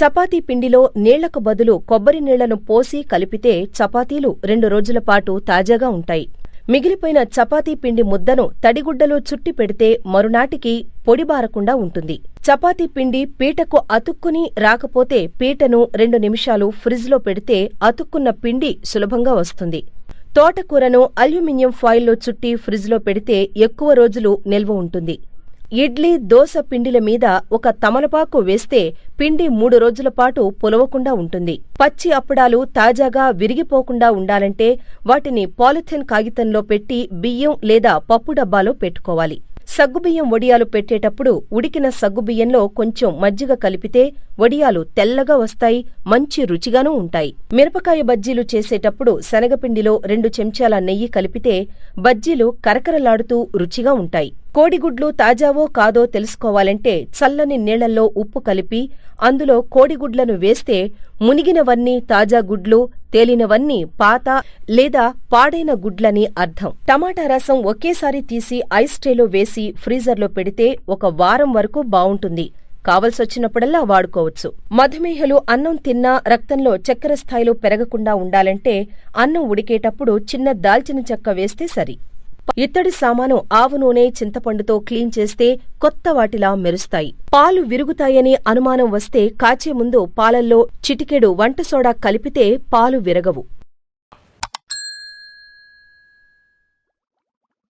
చపాతీ పిండిలో నీళ్ళకు బదులు కొబ్బరి నీళ్ళను పోసి కలిపితే చపాతీలు రెండు రోజుల పాటు తాజాగా ఉంటాయి. మిగిలిపోయిన చపాతీ పిండి ముద్దను తడిగుడ్డలో చుట్టి పెడితే మరునాటికి పొడిబారకుండా ఉంటుంది. చపాతీ పిండి పీటకు అతుక్కుని రాకపోతే పీటను రెండు నిమిషాలు ఫ్రిజ్లో పెడితే అతుక్కున్న పిండి సులభంగా వస్తుంది. తోటకూరను అల్యూమినియం ఫాయిల్లో చుట్టి ఫ్రిజ్లో పెడితే ఎక్కువ రోజులు నిల్వ ఉంటుంది. ఇడ్లీ దోశ పిండిల మీద ఒక తమలపాకు వేస్తే పిండి మూడు రోజుల పాటు పొలవకుండా ఉంటుంది. పచ్చి అప్పడాలు తాజాగా విరిగిపోకుండా ఉండాలంటే వాటిని పాలిథిన్ కాగితంలో పెట్టి బియ్యం లేదా పప్పు డబ్బాలో పెట్టుకోవాలి. సగ్గుబియ్యం వడియాలు పెట్టేటప్పుడు ఉడికిన సగ్గుబియ్యంలో కొంచెం మజ్జిగ కలిపితే వడియాలు తెల్లగా వస్తాయి మంచి రుచిగానూ ఉంటాయి. మిరపకాయ బజ్జీలు చేసేటప్పుడు శనగపిండిలో రెండు చెంచాల నెయ్యి కలిపితే బజ్జీలు కరకరలాడుతూ రుచిగా ఉంటాయి. కోడిగుడ్లు తాజావో కాదో తెలుసుకోవాలంటే చల్లని నీళ్ళలో ఉప్పు కలిపి అందులో కోడిగుడ్లను వేస్తే మునిగినవన్నీ తాజా గుడ్లు తేలినవన్నీ పాత లేదా పాడైన గుడ్లని అర్థం. టమాటా రసం ఒకేసారి తీసి ఐస్ ట్రేలో వేసి ఫ్రీజర్లో పెడితే ఒక వారం వరకు బావుంటుంది. కావలసొచ్చినప్పుడల్లా వాడుకోవచ్చు. మధుమేహలు అన్నం తిన్నా రక్తంలో చక్కెర స్థాయిలో పెరగకుండా ఉండాలంటే అన్నం ఉడికేటప్పుడు చిన్న దాల్చిన చెక్క వేస్తే సరి. ఇత్తడి సామాను ఆవు నూనె చింతపండుతో క్లీన్ చేస్తే కొత్త వాటిలా మెరుస్తాయి. పాలు విరుగుతాయని అనుమానం వస్తే కాచే ముందు పాలల్లో చిటికెడు వంట సోడా కలిపితే పాలు విరగవు.